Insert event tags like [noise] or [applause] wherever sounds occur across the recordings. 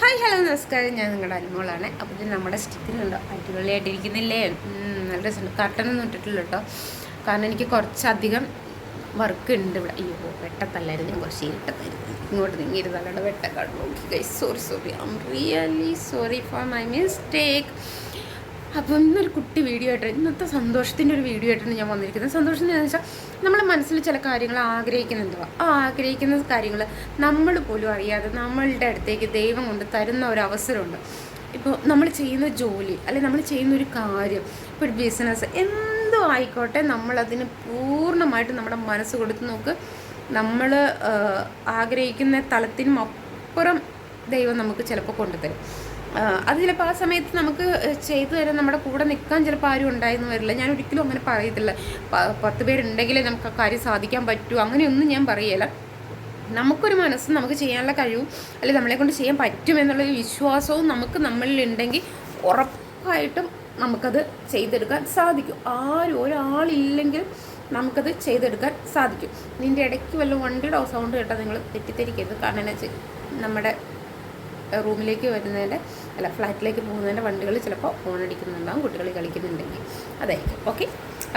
Hi hello നമസ്കാരം. ഞാൻ നിങ്ങളുടെ അനുമോളാണ് അപ്പോൾ ഇത് നമ്മുടെ സ്റ്റിക്കിലുണ്ടോ അടിപൊളിയായിട്ടിരിക്കുന്നില്ലേ? നല്ല രസമുണ്ട്. കട്ടനൊന്നും ഇട്ടിട്ടില്ല കേട്ടോ. കാരണം എനിക്ക് കുറച്ചധികം വർക്ക് ഉണ്ട് ഇവിടെ. അയ്യോ വെട്ടത്തല്ലായിരുന്നു. ഞാൻ കുറച്ച് ഇരുട്ടത്തായിരുന്നു. ഇങ്ങോട്ട് നീങ്ങിയിരുന്നല്ലോ വെട്ടക്കാട്. നോക്കി sorry sorry I'm really sorry for my mistake അപ്പോൾ ഇന്നൊരു കുട്ടി വീഡിയോ ആയിട്ട് ഇന്നത്തെ സന്തോഷത്തിന്റെ ഒരു വീഡിയോ ആയിട്ടാണ് ഞാൻ വന്നിരിക്കുന്നത്. സന്തോഷം എന്ന് വെച്ചാൽ നമ്മുടെ മനസ്സിൽ ചില കാര്യങ്ങൾ ആഗ്രഹിക്കുന്നുണ്ടോ. ആ ആഗ്രഹിക്കുന്ന കാര്യങ്ങൾ നമ്മൾ പോലും അറിയാതെ നമ്മളുടെ അടുത്തേക്ക് ദൈവം കൊണ്ട് തരുന്ന ഒരു അവസരമുണ്ട്. ഇപ്പോൾ നമ്മൾ ചെയ്യുന്ന ജോലി അല്ലെങ്കിൽ നമ്മൾ ചെയ്യുന്ന ഒരു കാര്യം ഇപ്പോൾ ഒരു ബിസിനസ് എന്തോ ആയിക്കോട്ടെ നമ്മളതിന് പൂർണമായിട്ട് നമ്മുടെ മനസ്സ് കൊടുത്ത് നോക്ക്. നമ്മൾ ആഗ്രഹിക്കുന്ന തലത്തിനും അപ്പുറം ദൈവം നമുക്ക് ചിലപ്പോൾ കൊണ്ടുതരും. അത് ചിലപ്പോൾ ആ സമയത്ത് നമുക്ക് ചെയ്തു തരാൻ നമ്മുടെ കൂടെ നിൽക്കാൻ ചിലപ്പോൾ ആരും ഉണ്ടായെന്ന് വരില്ല. ഞാൻ ഒരിക്കലും അങ്ങനെ പറയത്തില്ല. പത്ത് പേരുണ്ടെങ്കിലേ നമുക്ക് ആ കാര്യം സാധിക്കാൻ പറ്റൂ. അങ്ങനെയൊന്നും ഞാൻ പറയല. നമുക്കൊരു മനസ്സും നമുക്ക് ചെയ്യാനുള്ള കഴിവും അല്ലെങ്കിൽ നമ്മളെ കൊണ്ട് ചെയ്യാൻ പറ്റും എന്നുള്ളൊരു വിശ്വാസവും നമുക്ക് നമ്മളിൽ ഉണ്ടെങ്കിൽ ഉറപ്പായിട്ടും നമുക്കത് ചെയ്തെടുക്കാൻ സാധിക്കും. ആരും ഒരാളില്ലെങ്കിലും നമുക്കത് ചെയ്തെടുക്കാൻ സാധിക്കും. നിന്റെ ഇടയ്ക്ക് വല്ല വണ്ടിയുടെ സൗണ്ട് കേട്ടാൽ നിങ്ങൾ തെറ്റിദ്ധരിക്കരുത്. കാരണം നമ്മുടെ റൂമിലേക്ക് വരുന്നതിന്റെ അല്ല ഫ്ലാറ്റിലേക്ക് പോകുന്നതിന്റെ വണ്ടികൾ ചിലപ്പോൾ ഫോൺ അടിക്കുന്നുണ്ടാവും കുട്ടികൾ കളിക്കുന്നുണ്ടെങ്കിൽ അതായിരിക്കും. ഓക്കെ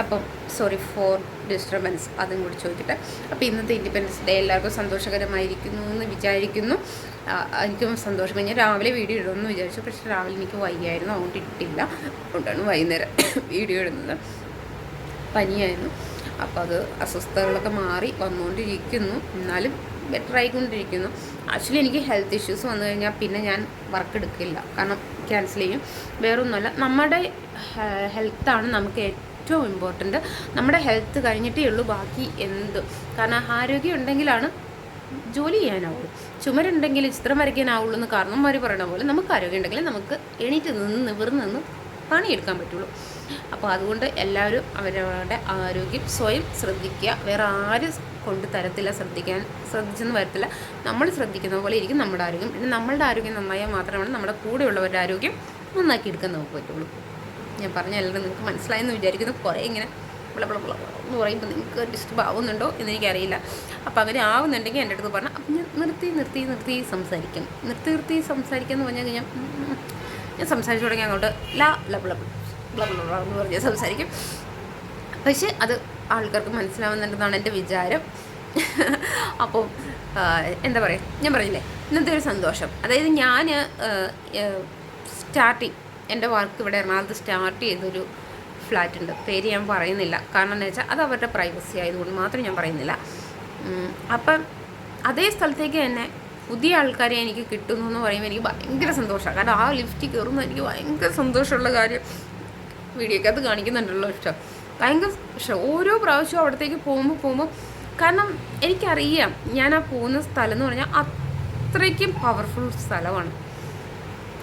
അപ്പം സോറി ഫോർ ഡിസ്റ്റർബൻസ് അതും കൂടി ചോദിക്കട്ടെ. അപ്പോൾ ഇന്നത്തെ ഇൻഡിപെൻഡൻസ് ഡേ എല്ലാവർക്കും സന്തോഷകരമായിരിക്കുന്നു എന്ന് വിചാരിക്കുന്നു. എനിക്കും സന്തോഷം. ഞാൻ രാവിലെ വീഡിയോ ഇടുമെന്ന് വിചാരിച്ചു. പക്ഷേ രാവിലെ എനിക്ക് വയ്യായിരുന്നു അതുകൊണ്ട് ഇട്ടില്ല അതുകൊണ്ടാണ് വൈകുന്നേരം വീഡിയോ ഇടുന്നത്. പനിയായിരുന്നു. അപ്പോൾ അത് അസ്വസ്ഥതകളൊക്കെ മാറി വന്നുകൊണ്ടിരിക്കുന്നു. എന്നാലും ബെറ്റർ ആയിക്കൊണ്ടിരിക്കുന്നു. ആക്ച്വലി എനിക്ക് ഹെൽത്ത് ഇഷ്യൂസ് വന്നു കഴിഞ്ഞാൽ പിന്നെ ഞാൻ വർക്ക് എടുക്കില്ല. കാരണം ക്യാൻസൽ ചെയ്യും. വേറൊന്നുമല്ല നമ്മുടെ ഹെൽത്താണ് നമുക്ക് ഏറ്റവും ഇമ്പോർട്ടന്റ് നമ്മുടെ ഹെൽത്ത് കഴിഞ്ഞിട്ടേ ഉള്ളൂ ബാക്കി എന്ത്. കാരണം ആരോഗ്യം ഉണ്ടെങ്കിലാണ് ജോലി ചെയ്യാനാവുള്ളൂ. ചുമരുണ്ടെങ്കിൽ ചിത്രം വരയ്ക്കാനാവുള്ളൂ എന്ന് കാരണന്മാർ പറയണ പോലെ നമുക്ക് ആരോഗ്യം ഉണ്ടെങ്കിൽ നമുക്ക് എണീറ്റ് നിന്ന് നിവർന്ന് നിന്ന് പണിയെടുക്കാൻ പറ്റുള്ളൂ. അപ്പോൾ അതുകൊണ്ട് എല്ലാവരും അവരവരുടെ ആരോഗ്യം സ്വയം ശ്രദ്ധിക്കുക. വേറെ ആരും കൊണ്ട് തരത്തില്ല ശ്രദ്ധിക്കാൻ ശ്രദ്ധിച്ചെന്ന് വരത്തില്ല. നമ്മൾ ശ്രദ്ധിക്കുന്ന പോലെ ഇരിക്കും നമ്മുടെ ആരോഗ്യം. പിന്നെ നമ്മളുടെ ആരോഗ്യം നന്നായാൽ മാത്രമാണ് നമ്മുടെ കൂടെയുള്ളവരുടെ ആരോഗ്യം നന്നാക്കി എടുക്കാൻ നമുക്ക് പറ്റുള്ളൂ. ഞാൻ പറഞ്ഞ എല്ലാവരും നിങ്ങൾക്ക് മനസ്സിലായെന്ന് വിചാരിക്കുന്നു. കുറേ ഇങ്ങനെ ബിള എന്ന് പറയുമ്പോൾ നിങ്ങൾക്ക് ഡിസ്റ്റർബ് ആവുന്നുണ്ടോ എന്ന് എനിക്കറിയില്ല അപ്പോൾ അങ്ങനെ ആവുന്നുണ്ടെങ്കിൽ എന്റെ അടുത്ത് പറഞ്ഞാൽ അപ്പം ഞാൻ നിർത്തി നിർത്തി നിർത്തി സംസാരിക്കും. നിർത്തി നിർത്തി സംസാരിക്കുക എന്ന് പറഞ്ഞു കഴിഞ്ഞാൽ ഞാൻ സംസാരിച്ചു തുടങ്ങി അങ്ങോട്ട് ലാ ല ബിള ബിള ബിള ബിള എന്ന് പറഞ്ഞ് സംസാരിക്കും. പക്ഷേ അത് ആൾക്കാർക്ക് മനസ്സിലാവുന്നുണ്ടെന്നാണ് എന്റെ വിചാരം. അപ്പോൾ എന്താ പറയുക ഞാൻ പറഞ്ഞില്ലേ ഇന്നത്തെ ഒരു സന്തോഷം. അതായത് ഞാൻ സ്റ്റാർട്ടിങ് എന്റെ വർക്ക് ഇവിടെ എറണാകുളത്ത് സ്റ്റാർട്ട് ചെയ്തൊരു ഫ്ലാറ്റ് ഉണ്ട്. പേര് ഞാൻ പറയുന്നില്ല. കാരണം എന്ന് വെച്ചാൽ അത് അവരുടെ പ്രൈവസി ആയതുകൊണ്ട് മാത്രം ഞാൻ പറയുന്നില്ല. അപ്പം അതേ സ്ഥലത്തേക്ക് തന്നെ പുതിയ ആൾക്കാരെ എനിക്ക് കിട്ടുന്നു എന്ന് പറയുമ്പോൾ എനിക്ക് ഭയങ്കര സന്തോഷമാണ് കാരണം ആ ലിഫ്റ്റ് കയറുന്ന എനിക്ക് ഭയങ്കര സന്തോഷമുള്ള കാര്യം വീഡിയോക്കകത്ത് കാണിക്കുന്നുണ്ടല്ലോ ഇഷ്ടം. ഭയങ്കര ഇഷ്ടം ഓരോ പ്രാവശ്യവും അവിടത്തേക്ക് പോകുമ്പോൾ പോകുമ്പോൾ കാരണം എനിക്കറിയാം ഞാൻ ആ പോകുന്ന സ്ഥലം എന്ന് പറഞ്ഞാൽ അത്രയ്ക്കും പവർഫുൾ സ്ഥലമാണ്.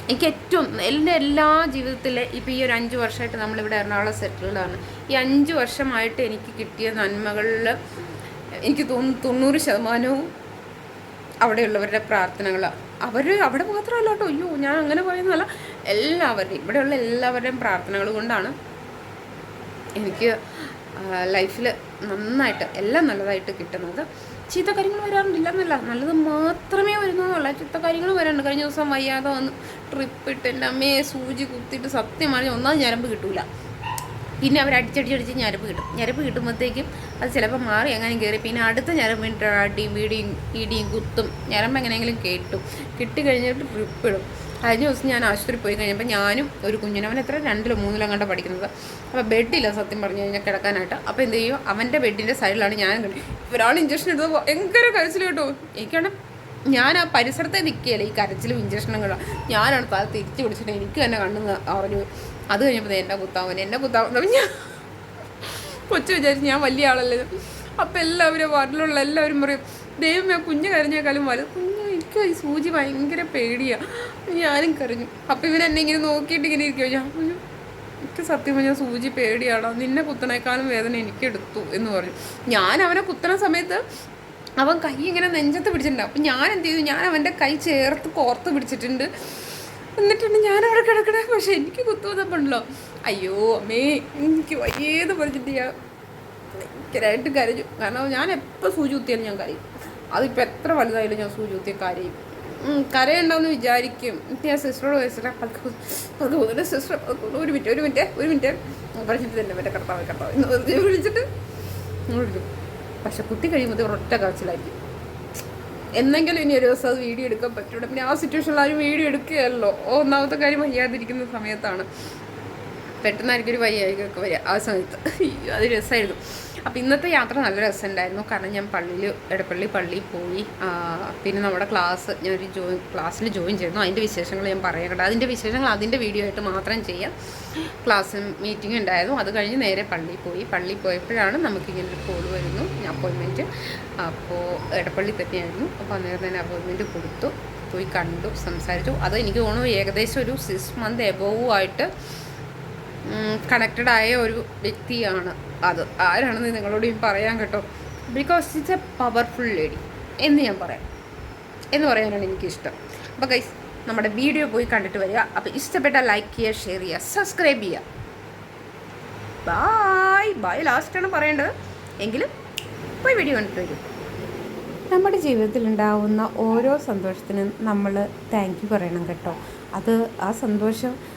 എനിക്ക് ഏറ്റവും എന്റെ എല്ലാ ജീവിതത്തിലെ ഇപ്പോൾ ഈ ഒരു അഞ്ച് വർഷമായിട്ട് നമ്മളിവിടെ എറണാകുളം സെറ്റിൽഡാണ് ഈ അഞ്ച് വർഷമായിട്ട് എനിക്ക് കിട്ടിയ നന്മകളിൽ എനിക്ക് തോന്നുന്നു തൊണ്ണൂറ് ശതമാനവും അവിടെയുള്ളവരുടെ പ്രാർത്ഥനകളാണ് അവർ അവിടെ മാത്രമല്ല കേട്ടോ അയ്യോ ഞാൻ അങ്ങനെ പറയുന്നതല്ല എല്ലാവരുടെയും ഇവിടെയുള്ള എല്ലാവരുടെയും പ്രാർത്ഥനകൾ കൊണ്ടാണ് എനിക്ക് ലൈഫിൽ നന്നായിട്ട് എല്ലാം നല്ലതായിട്ട് കിട്ടുന്നത്. ചീത്ത കാര്യങ്ങൾ വരാറുണ്ടില്ല എന്നല്ല. നല്ലത് മാത്രമേ വരുന്നതുള്ള ചീത്ത കാര്യങ്ങൾ വരാറുണ്ട്. കഴിഞ്ഞ ദിവസം വയ്യാതെ വന്ന് ട്രിപ്പ് ഇട്ട് എന്റെ അമ്മയെ സൂചി കുത്തിയിട്ട് സത്യം പറഞ്ഞാൽ ഒന്നാമത് ഞരമ്പ് കിട്ടൂല. പിന്നെ അവർ അടിച്ചടിച്ചടിച്ച് ഞരമ്പ് കിട്ടും. ഞരമ്പ് കിട്ടുമ്പോഴത്തേക്കും അത് ചിലപ്പോൾ മാറി എങ്ങനെയും കയറി. പിന്നെ അടുത്ത ഞരമ്പിന്റെ അടിയും വീടിയും ഇടിയും കുത്തും. ഞരമ്പ് എങ്ങനെയെങ്കിലും കേട്ടും. കിട്ടി കഴിഞ്ഞിട്ട് ട്രിപ്പ് ഇടും കഴിഞ്ഞ ദിവസം ഞാൻ ആശുപത്രി പോയി കഴിഞ്ഞപ്പോൾ ഞാനും ഒരു കുഞ്ഞിനവൻ എത്ര രണ്ടിലോ മൂന്നിലോ കണ്ട പഠിക്കുന്നത്. അപ്പോൾ ബെഡില്ല സത്യം പറഞ്ഞു കഴിഞ്ഞാൽ കിടക്കാനായിട്ട്. അപ്പോൾ എന്ത് ചെയ്യും? അവന്റെ ബെഡിന്റെ സൈഡിലാണ് ഞാൻ കണ്ടത് ഒരാൾ ഇഞ്ചക്ഷൻ എടുത്തത് ഭയങ്കര കരച്ചിൽ കേട്ടോ. എനിക്കാണ് ഞാൻ ആ പരിസരത്തെ നിൽക്കുകയല്ല ഈ കരച്ചിലും ഇഞ്ചക്ഷനും കൂടെ ഞാനാണ് തല തിരിച്ചു പിടിച്ചിട്ട് എനിക്ക് തന്നെ കണ്ണു പറഞ്ഞു അത് കഴിഞ്ഞപ്പോൾ എന്റെ കുത്താവൻ എന്റെ കുത്താവുന്ന ഞാൻ കൊച്ചു വിചാരിച്ച് ഞാൻ വലിയ ആളല്ലേ. അപ്പോൾ എല്ലാവരും വാർഡിലുള്ള എല്ലാവരും പറയും ദൈവമേ കുഞ്ഞ് കരഞ്ഞേക്കാളും വലുത്. കുഞ്ഞ് എനിക്ക് ഈ സൂചി ഭയങ്കര പേടിയാണ് ഞാനും കരഞ്ഞു. അപ്പം ഇവൻ എന്നെ ഇങ്ങനെ നോക്കിയിട്ട് ഇങ്ങനെ ഇരിക്കുമോ ഞാൻ പറഞ്ഞു എനിക്ക് സത്യം പറഞ്ഞാൽ സൂചി പേടിയാണോ നിന്നെ കുത്തണേക്കാളും വേദന എനിക്കെടുത്തു എന്ന് പറഞ്ഞു. ഞാൻ അവനെ കുത്തണ സമയത്ത് അവൻ കൈ ഇങ്ങനെ നെഞ്ചത്ത് പിടിച്ചിട്ടുണ്ട്. അപ്പം ഞാൻ എന്ത് ചെയ്തു? ഞാൻ അവന്റെ കൈ ചേർത്ത് കോർത്ത് പിടിച്ചിട്ടുണ്ട്. എന്നിട്ടുണ്ട് ഞാൻ അവിടെ കിടക്കണേ. പക്ഷെ എനിക്ക് കുത്തുവന്നപ്പോണ്ടല്ലോ അയ്യോ അമ്മേ എനിക്ക് വയ്യേത് പറഞ്ഞിട്ട് ഞാൻ ഭയങ്കരമായിട്ട് കരഞ്ഞു. കാരണം ഞാൻ എപ്പോൾ സൂചി കുത്തിയാലും ഞാൻ കരയും. അതിപ്പോൾ എത്ര വലുതായാലും ഞാൻ സൂചി കുത്തിയ കരയും. കരയുണ്ടാവുന്ന വിചാരിക്കും. എന്നിട്ട് ഞാൻ സിസ്റ്ററോട് പോകുന്നുണ്ട് സിസ്റ്റർ ഒരു മിനിറ്റ് ഒരു മിനിറ്റ് ഒരു മിനിറ്റ് പറഞ്ഞിട്ട് തന്നെ മറ്റേ കർത്താവ് കർത്താവ്. എന്ന് വിളിച്ചിട്ട് വിളിക്കും. പക്ഷെ കുത്തി കഴിയുമ്പോൾ ഒരൊറ്റ കാച്ചിലായിരിക്കും എന്നെങ്കിലും ഇനി ഒരു ദിവസം അത് വീഡിയോ എടുക്കാൻ പറ്റൂടെ പിന്നെ ആ സിറ്റുവേഷനിൽ ആരും വീഡിയോ എടുക്കുകയല്ലോ. ഒന്നാമത്തെ കാര്യം വയ്യാതിരിക്കുന്ന സമയത്താണ്. പെട്ടെന്നായിരിക്കും ഒരു വയ്യായികൊക്കെ വരിക ആ സമയത്ത്. അത് രസമായിരുന്നു അപ്പോൾ ഇന്നത്തെ യാത്ര നല്ല രസമുണ്ടായിരുന്നു. കാരണം ഞാൻ പള്ളിയിൽ എടപ്പള്ളി പള്ളിയിൽ പോയി പിന്നെ നമ്മുടെ ക്ലാസ് ഞാനൊരു ജോയിൻ ക്ലാസ്സിൽ ജോയിൻ ചെയ്യുന്നു അതിന്റെ വിശേഷങ്ങൾ ഞാൻ പറയാം കേട്ടോ. അതിന്റെ വിശേഷങ്ങൾ അതിന്റെ വീഡിയോ ആയിട്ട് മാത്രം ചെയ്യാം. ക്ലാസ് മീറ്റിംഗ് ഉണ്ടായിരുന്നു. അത് കഴിഞ്ഞ് നേരെ പള്ളിയിൽ പോയി. പള്ളിയിൽ പോയപ്പോഴാണ് നമുക്കിങ്ങനെ ഒരു കോൾ വരുന്നു. അപ്പോയിൻമെന്റ് അപ്പോൾ എടപ്പള്ളി തന്നെയായിരുന്നു. അപ്പോൾ അന്നേരം തന്നെ അപ്പോയിൻമെന്റ് കൊടുത്തു. പോയി കണ്ടു സംസാരിച്ചു. അത് എനിക്ക് തോന്നുന്നു ഏകദേശം ഒരു സിക്സ് മന്ത് എബോവും ആയിട്ട് കണക്റ്റഡ് ആയ ഒരു വ്യക്തിയാണ് അത്. ആരാണെന്ന് നിങ്ങളോട് ഞാൻ പറയാൻ കേട്ടോ? Because it's a powerful lady എന്ന് ഞാൻ പറയാം. എന്ന് പറയാനാണ് എനിക്കിഷ്ടം. അപ്പോൾ ഗൈസ് നമ്മുടെ വീഡിയോ പോയി കണ്ടിട്ട് വരിക. അപ്പോൾ ഇഷ്ടപ്പെട്ട ലൈക്ക് ചെയ്യുക ഷെയർ ചെയ്യുക സബ്സ്ക്രൈബ് ചെയ്യുക. ബായ് ബായ് ലാസ്റ്റാണ് പറയേണ്ടത്. എങ്കിലും പോയി വീഡിയോ കണ്ടിട്ട് വരും. നമ്മുടെ ജീവിതത്തിൽ ഉണ്ടാവുന്ന ഓരോ സന്തോഷത്തിനും നമ്മൾ താങ്ക് യു പറയണം കേട്ടോ. അത് ആ സന്തോഷം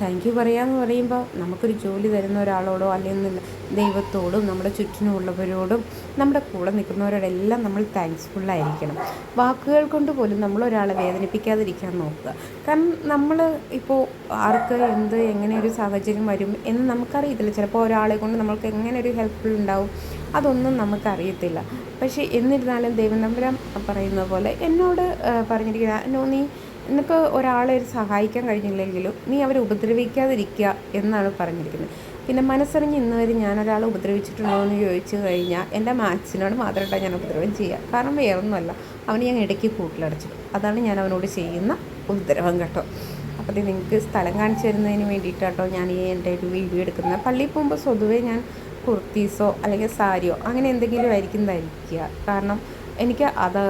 താങ്ക് യു പറയാന്ന് പറയുമ്പോൾ നമുക്കൊരു ജോലി തരുന്ന ഒരാളോടോ അല്ലെങ്കിൽ ദൈവത്തോടും നമ്മുടെ ചുറ്റിനുമുള്ളവരോടും നമ്മുടെ കൂടെ നിൽക്കുന്നവരോടെല്ലാം നമ്മൾ താങ്ക്സ്ഫുള്ളായിരിക്കണം വാക്കുകൾ കൊണ്ട് പോലും നമ്മൾ ഒരാളെ വേദനിപ്പിക്കാതിരിക്കാൻ നോക്കുക. കാരണം നമ്മൾ ഇപ്പോൾ ആർക്ക് എന്ത് എങ്ങനെ ഒരു സാഹചര്യം വരും എന്ന് നമുക്കറിയത്തില്ല. ചിലപ്പോൾ ഒരാളെ കൊണ്ട് നമ്മൾക്ക് എങ്ങനെ ഒരു ഹെൽപ്ഫുൾ ഉണ്ടാവും അതൊന്നും നമുക്കറിയത്തില്ല. പക്ഷേ എന്നിരുന്നാലും ദൈവം നമ്പരം പറയുന്ന പോലെ എന്നോട് പറഞ്ഞിരിക്കുന്ന "നോ, നീ നിനക്ക് ഒരാളെ ഒരു സഹായിക്കാൻ കഴിഞ്ഞില്ലെങ്കിലും നീ അവരെ ഉപദ്രവിക്കാതിരിക്കുക എന്നാണ് പറഞ്ഞിരിക്കുന്നത്. പിന്നെ മനസ്സറിഞ്ഞ് ഇന്ന് വരെ ഞാൻ ഒരാളെ ഉപദ്രവിച്ചിട്ടുണ്ടോ എന്ന് ചോദിച്ചു കഴിഞ്ഞാൽ എന്റെ മാത്സിനോട് മാത്രമായിട്ടാണ് ഞാൻ ഉപദ്രവം ചെയ്യുക. കാരണം വേറൊന്നുമല്ല. അവന് ഞാൻ ഇടയ്ക്ക് കൂട്ടിലടച്ചു അതാണ് ഞാൻ അവനോട് ചെയ്യുന്ന ഉപദ്രവം കേട്ടോ. അപ്പോൾ ഇത് നിങ്ങൾക്ക് സ്ഥലം കാണിച്ചു തരുന്നതിന് വേണ്ടിയിട്ടാട്ടോ ഞാൻ ഈ എന്റെ ഒരു വീഡിയോ എടുക്കുന്നത്. പള്ളിയിൽ പോകുമ്പോൾ സ്വതുവേ ഞാൻ കുർത്തീസോ അല്ലെങ്കിൽ സാരിയോ അങ്ങനെ എന്തെങ്കിലും ആയിരിക്കും ധരിക്കുക. കാരണം എനിക്ക് അത്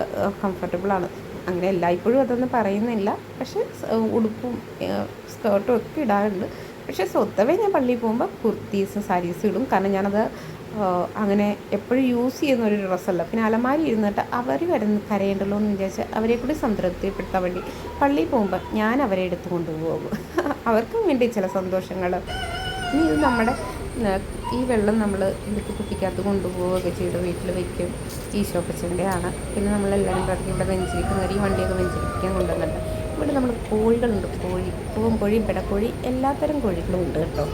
കംഫർട്ടബിളാണ് അങ്ങനെ എല്ലായ്പ്പോഴും അതൊന്നും പറയുന്നില്ല. പക്ഷേ ഉടുപ്പും സ്കേർട്ടും ഒക്കെ ഇടാറുണ്ട്. പക്ഷേ സ്വത്തവേ ഞാൻ പള്ളിയിൽ പോകുമ്പോൾ കുർത്തീസും സാരീസും ഇടും. കാരണം ഞാനത് അങ്ങനെ എപ്പോഴും യൂസ് ചെയ്യുന്ന ഒരു ഡ്രസ്സല്ല. പിന്നെ അലമാരി ഇരുന്നിട്ട് അവർ വരുന്ന കരയേണ്ടല്ലോ എന്ന് വിചാരിച്ച് അവരെ കൂടി സംതൃപ്തിപ്പെടുത്താൻ വേണ്ടി പള്ളിയിൽ പോകുമ്പോൾ ഞാൻ അവരെ എടുത്തു കൊണ്ടുപോകും. [laughs] അവർക്കും വേണ്ടി ചില സന്തോഷങ്ങൾ ഇനി ഇത് നമ്മുടെ ഈ വെള്ളം നമ്മൾ എടുത്ത് കുപ്പിക്കകത്ത് കൊണ്ടുപോവുകയൊക്കെ ചെയ്ത് വീട്ടിൽ വയ്ക്കും ഈശോപ്പച്ചന്റെ ആണ് പിന്നെ നമ്മളെല്ലാവരും പറഞ്ഞ് ഇവിടെ ഈ വണ്ടിയൊക്കെ വെഞ്ചിരിപ്പിക്കാൻ കൊണ്ടുവന്നിട്ട് ഇവിടെ നമ്മൾ കോഴികളുണ്ട്. കോഴി പൂവും കോഴിയും പിടക്കോഴി എല്ലാത്തരം കോഴികളും ഉണ്ട് കേട്ടോ.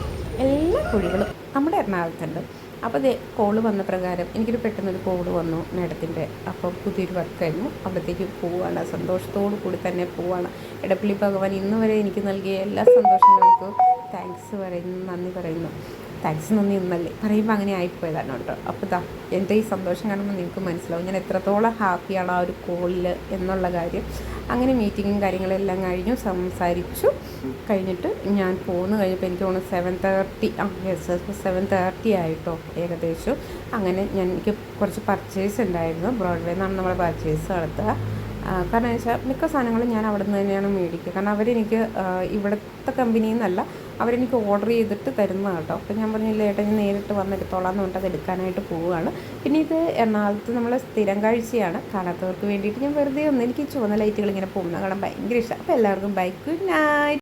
എല്ലാ കോഴികളും നമ്മുടെ എറണാകുളത്തുണ്ട്. അപ്പോൾ ദേ കോൾ വന്ന പ്രകാരം എനിക്കൊരു പെട്ടെന്നൊരു കോൾ വന്നു മേഡത്തിന്റെ. അപ്പോൾ പുതിയൊരു വർക്കായിരുന്നു അവിടത്തേക്ക് പോവുകയാണ് സന്തോഷത്തോടു കൂടി തന്നെ പോവുകയാണ് എടപ്പള്ളി ഭഗവാൻ ഇന്ന് വരെ എനിക്ക് നൽകിയ എല്ലാ സന്തോഷങ്ങൾക്കും താങ്ക്സ് പറയുന്നു. നന്ദി പറയുന്നു. താങ്ക്സ് നന്ദി ഇന്നല്ലേ പറയുമ്പോൾ അങ്ങനെ ആയിപ്പോയതാണ് കേട്ടോ. അപ്പോൾ ദാ എന്റെ ഈ സന്തോഷം കാണുമ്പോൾ നിങ്ങൾക്ക് മനസ്സിലാവും. ഞാൻ എത്രത്തോളം ഹാപ്പിയാണ് ആ ഒരു കോളിൽ എന്നുള്ള കാര്യം. അങ്ങനെ മീറ്റിങ്ങും കാര്യങ്ങളെല്ലാം കഴിഞ്ഞു സംസാരിച്ചു. കഴിഞ്ഞിട്ട് ഞാൻ പോന്ന്. കഴിഞ്ഞപ്പോൾ എനിക്ക് തോന്നുന്നു സെവൻ തേർട്ടി ആ യെസ് സെവൻ തേർട്ടി ആയിട്ടോ ഏകദേശം. അങ്ങനെ ഞാൻ എനിക്ക് കുറച്ച് പർച്ചേസ് ഉണ്ടായിരുന്നു. ബ്രോഡ്വേ നിന്നാണ് നമ്മൾ പർച്ചേസ് നടത്തുക. കാരണം വെച്ചാൽ മിക്ക സാധനങ്ങളും ഞാൻ അവിടെ നിന്ന് തന്നെയാണ് മേടിക്കുക. കാരണം അവരെനിക്ക് ഇവിടുത്തെ കമ്പനിയിൽ നിന്നല്ല അവരെനിക്ക് ഓർഡർ ചെയ്തിട്ട് തരുന്ന കേട്ടോ. അപ്പോൾ ഞാൻ പറഞ്ഞില്ല ഏട്ടാ ഞാൻ നേരിട്ട് വന്നെടുത്തോളാം എന്ന് പറഞ്ഞിട്ട് അത് എടുക്കാനായിട്ട് പോവുകയാണ്. പിന്നെ ഇത് എറണാകുളത്ത് നമ്മൾ സ്ഥിരം കാഴ്ചയാണ്. കാണാത്തവർക്ക് വേണ്ടിയിട്ട് ഞാൻ വെറുതെ ഒന്ന് എനിക്ക് ചുവന്ന ലൈറ്റുകൾ ഇങ്ങനെ പോകുന്ന കാണാൻ ഭയങ്കര ഇഷ്ടം. അപ്പോൾ എല്ലാവർക്കും ബൈക്ക് നൈറ്റ്